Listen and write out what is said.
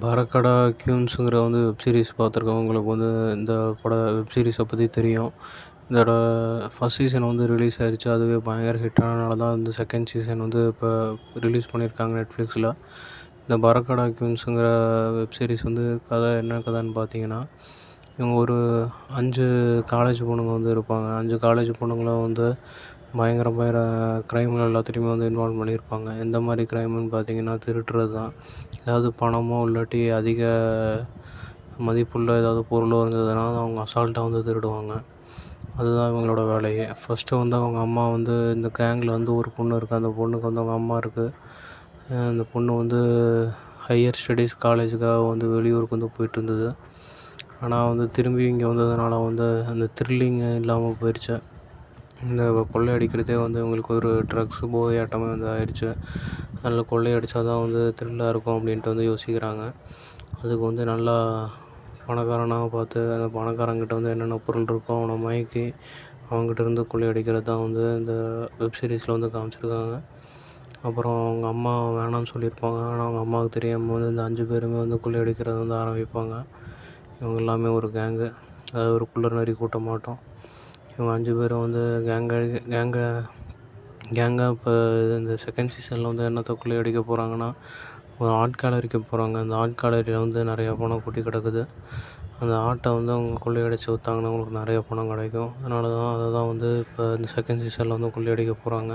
பரக்கடா க்யூன்ஸுங்கிற வந்து web series பார்த்துருக்கவங்களுக்கு வந்து இந்த பட வெப் சீரிஸை பற்றி தெரியும். இதோட ஃபஸ்ட் சீசன் வந்து ரிலீஸ் ஆயிருச்சு. அதுவே பயங்கர ஹிட் தான் இந்த செகண்ட் சீசன் வந்து இப்போ ரிலீஸ் பண்ணியிருக்காங்க நெட்ஃப்ளிக்ஸில் இந்த பரக்கடா க்யூன்ஸுங்கிற வெப் சீரிஸ் வந்து கதை என்ன கதைன்னு பார்த்தீங்கன்னா இவங்க ஒரு அஞ்சு காலேஜ் பொண்ணுங்க வந்து இருப்பாங்க. அஞ்சு காலேஜ் பொண்ணுங்களும் வந்து பயங்கர பயங்கர க்ரைமில் எல்லாத்துலேயுமே வந்து இன்வால்வ் பண்ணியிருப்பாங்க. எந்த மாதிரி க்ரைமுன்னு பார்த்தீங்கன்னா திருடுறது தான் ஏதாவது பணமோ இல்லாட்டி அதிக மதிப்புள்ள ஏதாவது பொருளோ இருந்ததுன்னா அவங்க அசால்ட்டாக வந்து திருடுவாங்க. அதுதான் இவங்களோட வேலையே. ஃபஸ்ட்டு வந்து அவங்க அம்மா வந்து இந்த கேங்கில் வந்து ஒரு பொண்ணு இருக்குது அந்த பொண்ணுக்கு வந்து அவங்க அம்மா இருக்குது அந்த பொண்ணு வந்து ஹையர் ஸ்டடீஸ் காலேஜுக்காக வந்து வெளியூருக்கு வந்து போயிட்டு இருந்தது. ஆனால் வந்து திரும்பி இங்கே வந்ததுனால வந்து அந்த த்ரில்லிங் இல்லாமல் போயிடுச்சு இந்த கொள்ளை அடிக்கிறதே வந்து உங்களுக்கு ஒரு ட்ரக்ஸு போதையாட்டமே வந்து ஆயிடுச்சு அதில் கொள்ளை அடித்தா தான் வந்து த்ரில்லாக இருக்கும் அப்படின்ட்டு வந்து யோசிக்கிறாங்க. அதுக்கு வந்து நல்லா பணக்காரனாக பார்த்து அந்த பணக்காரங்கிட்ட வந்து என்னென்ன பொருள் இருக்கோ அவனை மயக்கி அவங்ககிட்ட இருந்து கொள்ளை அடிக்கிறது தான் வந்து இந்த வெப் சீரிஸில் வந்து காமிச்சிருக்காங்க. அப்புறம் அவங்க அம்மா வேணாம்னு சொல்லியிருப்பாங்க. ஆனால் அவங்க அம்மாவுக்கு தெரியாமல் வந்து இந்த அஞ்சு பேருமே வந்து கொள்ளை அடிக்கிறத வந்து ஆரம்பிப்பாங்க. இவங்க எல்லாமே ஒரு கேங்கு அதாவது ஒரு குள்ளர் நரி கூட்டமாட்டம். இவங்க அஞ்சு பேரும் வந்து கேங்க கேங்கை கேங்காக இப்போ இந்த செகண்ட் சீசனில் வந்து என்னத்தை கொள்ளை அடிக்க போகிறாங்கன்னா ஒரு ஆர்ட் கேலரிக்கு போகிறாங்க அந்த ஆர்ட் கேலரியில் வந்து நிறையா பணம் கூட்டி கிடக்குது. அந்த ஆர்ட்டை வந்து அவங்க கொள்ளையடிச்சு விற்றாங்கன்னா அவங்களுக்கு நிறைய பணம் கிடைக்கும். அதனால தான் அதை தான் வந்து இப்போ இந்த செகண்ட் சீசனில் வந்து கொள்ளையடிக்க போகிறாங்க